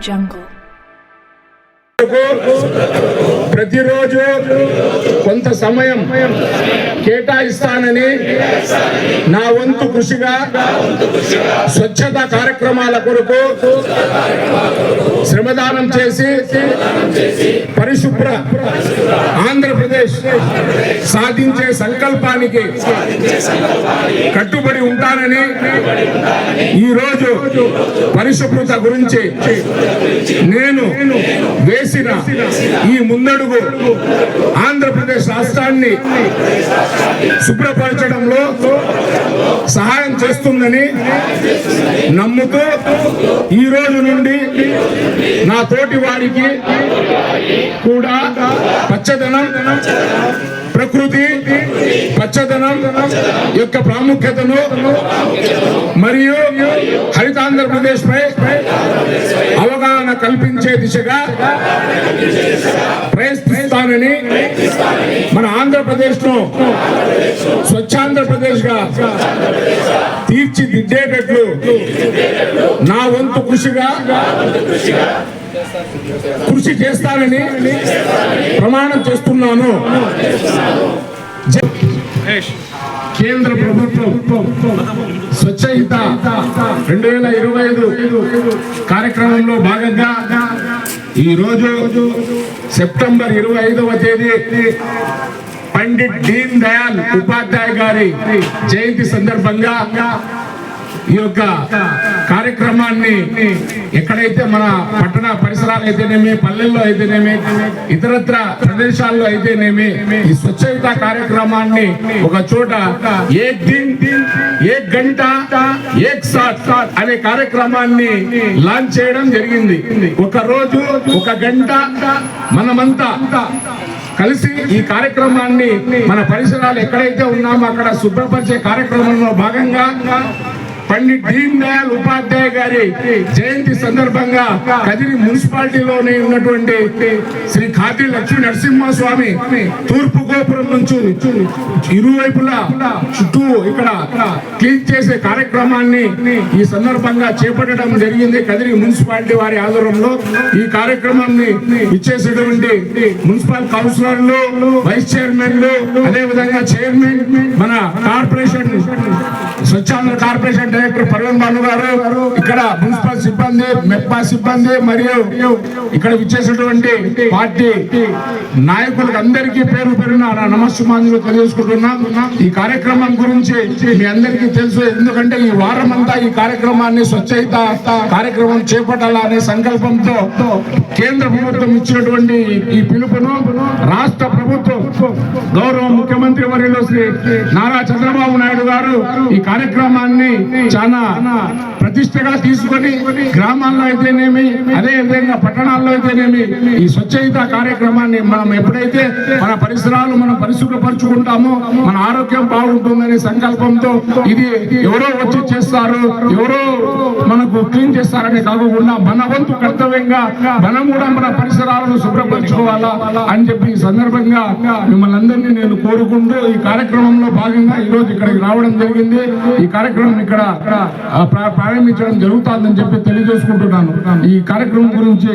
Audio Jungle. ప్రతిరోజు కొంత సమయం కేటాయిస్తానని నా వంతు కృషిగా స్వచ్ఛత కార్యక్రమాల కొరకు శ్రమదానం చేసి పరిశుభ్ర సాధించే సంకల్పానికి కట్టుబడి ఉంటానని ఈరోజు పరిశుభ్రత గురించి నేను వేసిన ఈ ముందడుగు ఆంధ్రప్రదేశ్ రాష్ట్రాన్ని శుభ్రపరచడంలో సహాయం చేస్తుందని నమ్ముతూ ఈ రోజు నుండి నా తోటి వారికి కూడా పచ్చదనం ప్రకృతి పచ్చదనం యొక్క ప్రాముఖ్యతను మరియు హరితాంధ్రప్రదేశ్ పై అవగాహన కల్పించే దిశగా ప్రయత్నిస్తానని మన ఆంధ్రప్రదేశ్ను స్వచ్ఛాంధ్రప్రదేశ్గా తీర్చిదిద్దేటట్లు నా వంతు కృషిగా కృషి చేస్తానని ప్రమాణం చేస్తున్నాను. కేంద్ర ప్రభుత్వం స్వచ్ఛహిత రెండు వేల ఇరవై ఐదు కార్యక్రమంలో భాగంగా ఈ రోజు సెప్టెంబర్ ఇరవై ఐదవ తేదీ పండిట్ దీన్ దయాల్ ఉపాధ్యాయ గారి జయంతి సందర్భంగా ఈ యొక్క కార్యక్రమాన్ని ఎక్కడైతే మన పట్టణ పరిసరాలు అయితేనేమి పల్లెల్లో అయితేనేమి ఇతరత్ర ప్రదేశాల్లో అయితేనేమి ఈ స్వచ్ఛత కార్యక్రమాన్ని ఒక చోట ఏక్ దిన్ ఏక్ గంట ఏ సాత్ అనే కార్యక్రమాన్ని లాంచ్ చేయడం జరిగింది. ఒక రోజు ఒక గంట మనమంతా కలిసి ఈ కార్యక్రమాన్ని మన పరిసరాలు ఎక్కడైతే ఉన్నామో అక్కడ శుభ్రపరిచే కార్యక్రమంలో భాగంగా పండిట్ దీన్ దయాల్ ఉపాధ్యాయ గారి జయంతి సందర్భంగా కదిరి మున్సిపాలిటీలోనే ఉన్నటువంటి శ్రీ ఖాతి లక్ష్మీ నరసింహస్వామి తూర్పు గోపురం నుంచి ఇరువైపులా చుట్టూ ఇక్కడ క్లీన్ చేసే కార్యక్రమాన్ని ఈ సందర్భంగా చేపట్టడం జరిగింది కదిరి మున్సిపాలిటీ వారి ఆధ్వర్యంలో. ఈ కార్యక్రమాన్ని ఇచ్చేసేటువంటి మున్సిపల్ కౌన్సిలర్లు వైస్ చైర్మన్లు అదే విధంగా చైర్మన్ మన corporation Swachhandhra corporation director Parvan Babu garu ఇక్కడ మున్సిపల్ సిబ్బంది మెప్పా సిబ్బంది మరియు ఇక్కడ విచ్చేసినటువంటి పార్టీ నాయకులకు అందరికీ పేరు పేరున నా నమస్సుమాంజులు తెలియజేసుకుంటున్నాం. ఈ కార్యక్రమం గురించి మీ అందరికీ తెలుసు. ఎందుకంటే ఈ వారం అంతా ఈ కార్యక్రమాన్ని స్వచ్ఛత కార్యక్రమం చేపట్టాలనే సంకల్పంతో కేంద్ర ప్రభుత్వం ఇచ్చినటువంటి ఈ పిలుపును రాష్ట్ర ప్రభుత్వం గౌరవ ముఖ్యమంత్రి వర్యులు శ్రీ నారా చంద్రబాబు నాయుడు గారు ఈ కార్యక్రమాన్ని చాలా ప్రతిష్టగా తీసుకొని గ్రామాల్లో అయితేనేమి అదే విధంగా పట్టణాల్లో అయితేనేమి ఈ స్వచ్ఛత కార్యక్రమాన్ని మనం ఎప్పుడైతే మన పరిసరాలు మనం పరిశుభ్రపరచుకుంటామో మన ఆరోగ్యం బాగుంటుందనే సంకల్పంతో ఇది ఎవరో వచ్చి చేస్తారు ఎవరో మనకు క్లీన్ చేస్తారని కాకుండా మన వంతు కర్తవ్యంగా మనం కూడా మన పరిసరాలను శుభ్రపరచుకోవాలా అని చెప్పి ఈ సందర్భంగా మిమ్మల్ని అందరినీ నేను కోరుకుంటూ ఈ కార్యక్రమంలో భాగంగా ఈ రోజు ఇక్కడికి రావడం జరిగింది. ఈ కార్యక్రమం ఇక్కడ ప్రారంభించడం జరుగుతుందని చెప్పి తెలియజేసుకుంటున్నాను. ఈ కార్యక్రమం గురించి